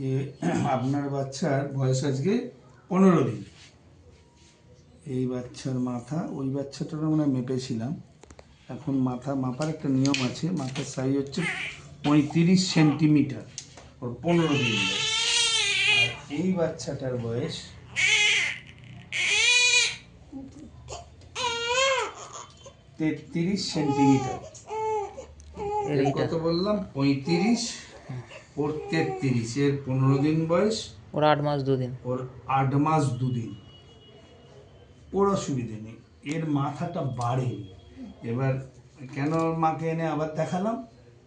যে আপনার বাচ্চার বয়স আজকে পনেরো দিন। এই বাচ্চার মাথা, ওই বাচ্চাটারও আমরা মেপেছিলাম। এখন মাথা মাপার একটা নিয়ম আছে, মাথার সাইজ হচ্ছে পঁয়ত্রিশ সেন্টিমিটার, ওর পনেরো দিন আর এই বাচ্চাটার বয়স তেত্রিশ সেন্টিমিটার। কত বললাম? পঁয়ত্রিশ ওর তেত্রিশ এর পনেরো দিন বয়স। ওর আট মাস দুদিন। ওর আট মাস দুদিন। ওর অসুবিধে নেই। এর মাথাটা বাড়ে। এবার কেন মাকে এনে আবার দেখালাম?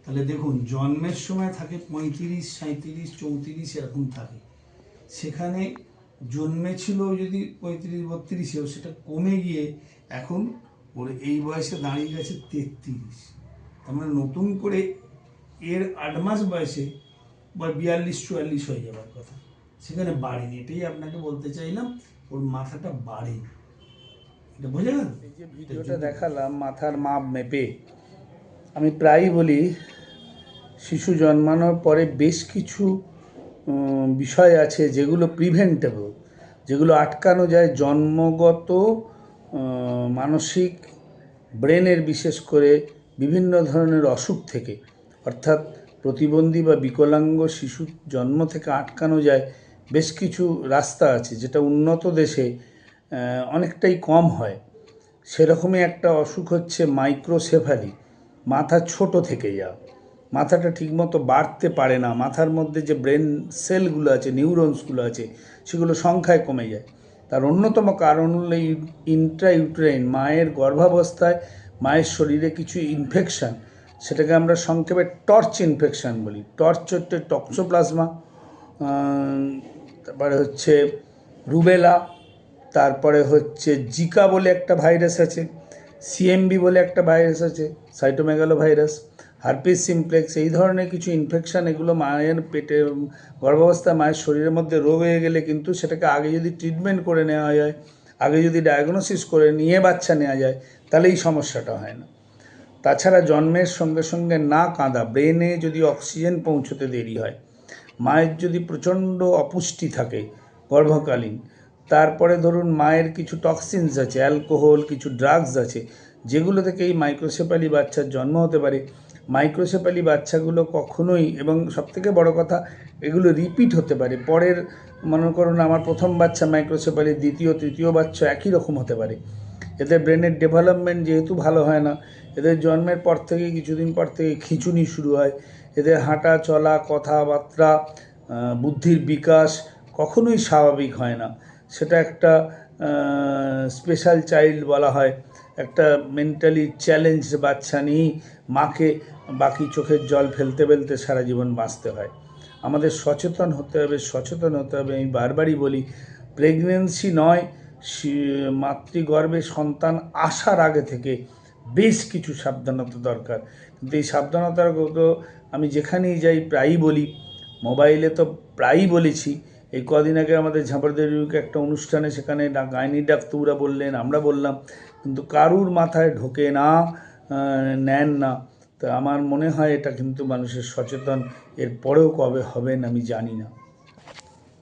তাহলে দেখুন জন্মের সময় থাকে পঁয়ত্রিশ সাঁত্রিশ চৌত্রিশ এরকম থাকে। সেখানে জন্মেছিল যদি পঁয়ত্রিশ বত্রিশেও সেটা কমে গিয়ে এখন ওর এই বয়সে দাঁড়িয়ে গেছে তেত্রিশ। তার মানে নতুন করে এর আট মাস বয়সে বা বিয়াল্লিশ, চুয়াল্লিশ হয়ে যাওয়ার কথা। সেখানে বাড়েনি এটাই আপনাকে বলতে চাইলাম, ওর মাথাটা বাড়েনি এটা বোঝা গেল? এই যে ভিডিওটা দেখালাম, মাথার মাপ মেপে। আমি প্রায়ই বলি, শিশু জন্মানোর পরে বেশ কিছু বিষয় আছে যেগুলো প্রিভেন্টেবল যেগুলো আটকানো যায় জন্মগত মানসিক ব্রেনের বিশেষ করে বিভিন্ন ধরনের অসুখ থেকে। অর্থাৎ প্রতিবন্ধী বা বিকলাঙ্গ শিশু জন্ম থেকে আটকানো যায়, বেশ কিছু রাস্তা আছে যেটা উন্নত দেশে অনেকটাই কম হয়। সেরকমই একটা অসুখ হচ্ছে মাইক্রোসেফালি, মাথা ছোট থেকে যাওয়া মাথাটা ঠিকমতো বাড়তে পারে না, মাথার মধ্যে যে ব্রেন সেলগুলো আছে, নিউরনসগুলো আছে, সেগুলো সংখ্যায় কমে যায়। তার অন্যতম কারণ হলো ইন্ট্রাইউট্রাইন, মায়ের গর্ভাবস্থায় মায়ের শরীরে কিছু ইনফেকশন সেটাকে আমরা সংক্ষেপে টর্চ ইনফেকশান বলি। টর্চ হচ্ছে টক্সোপ্লাজমা তারপরে হচ্ছে রুবেলা, তারপরে হচ্ছে জিকা বলে একটা ভাইরাস আছে, সিএমবি বলে একটা ভাইরাস আছে সাইটোমেগালো ভাইরাস হারপিস সিমপ্লেক্স, এই ধরনের কিছু ইনফেকশান এগুলো মায়ের পেটে, গর্ভাবস্থায় মায়ের শরীরের মধ্যে রোগ হয়ে গেলে কিন্তু সেটাকে আগে যদি ট্রিটমেন্ট করে নেওয়া যায়, আগে যদি ডায়াগনোসিস করে নিয়ে বাচ্চা নেওয়া যায়, তাহলে এই সমস্যাটা হয় না। তাছাড়া জন্মের সঙ্গে সঙ্গে না কাঁদা, ব্রেনে যদি অক্সিজেন পৌঁছতে দেরি হয়, মায়ের যদি প্রচণ্ড অপুষ্টি থাকে গর্ভকালীন, তারপরে ধরুন মায়ের কিছু টক্সিনস আছে অ্যালকোহল কিছু ড্রাগস আছে, যেগুলো থেকে এই মাইক্রোসেপালি বাচ্চার জন্ম হতে পারে। মাইক্রোসেপালি বাচ্চাগুলো কখনোই, এবং সবথেকে বড় কথা, এগুলো রিপিট হতে পারে। পরের, মনে করুন আমার প্রথম বাচ্চা মাইক্রোসেপালি দ্বিতীয়, তৃতীয় বাচ্চা একই রকম হতে পারে। এদের ব্রেনের ডেভেলপমেন্ট যেহেতু ভালো হয় না, এদের জন্মের পর থেকে কিছুদিন পর থেকে খিঁচুনি শুরু হয়। এদের হাঁটা, চলা, কথাবার্তা বুদ্ধির বিকাশ কখনোই স্বাভাবিক হয় না। সেটা একটা স্পেশাল চাইল্ড বলা হয়। একটা মেন্টালি চ্যালেঞ্জ বাচ্চা নিয়েই মাকে বাকি চোখের জল ফেলতে ফেলতে সারা জীবন বাঁচতে হয়। আমাদের সচেতন হতে হবে, সচেতন হতে হবে। আমি বারবারই বলি প্রেগনেন্সি নয় মাতৃগর্ভে সন্তান আসার আগে থেকে বেশ কিছু সাবধানতা দরকার। কিন্তু এই সাবধানতাগুলো আমি যেখানেই যাই প্রায়ই বলি, মোবাইলে তো প্রায়ই বলেছি, এই কদিন আগে আমাদের ঝাঁপারদেবীকে একটা অনুষ্ঠানে সেখানে গাইনি ডাক্তাররা বললেন, আমরা বললাম, কিন্তু কারুর মাথায় ঢোকে না নেন না। তা আমার মনে হয় এটা কিন্তু মানুষের সচেতন এর পরেও কবে হবেন আমি জানি না।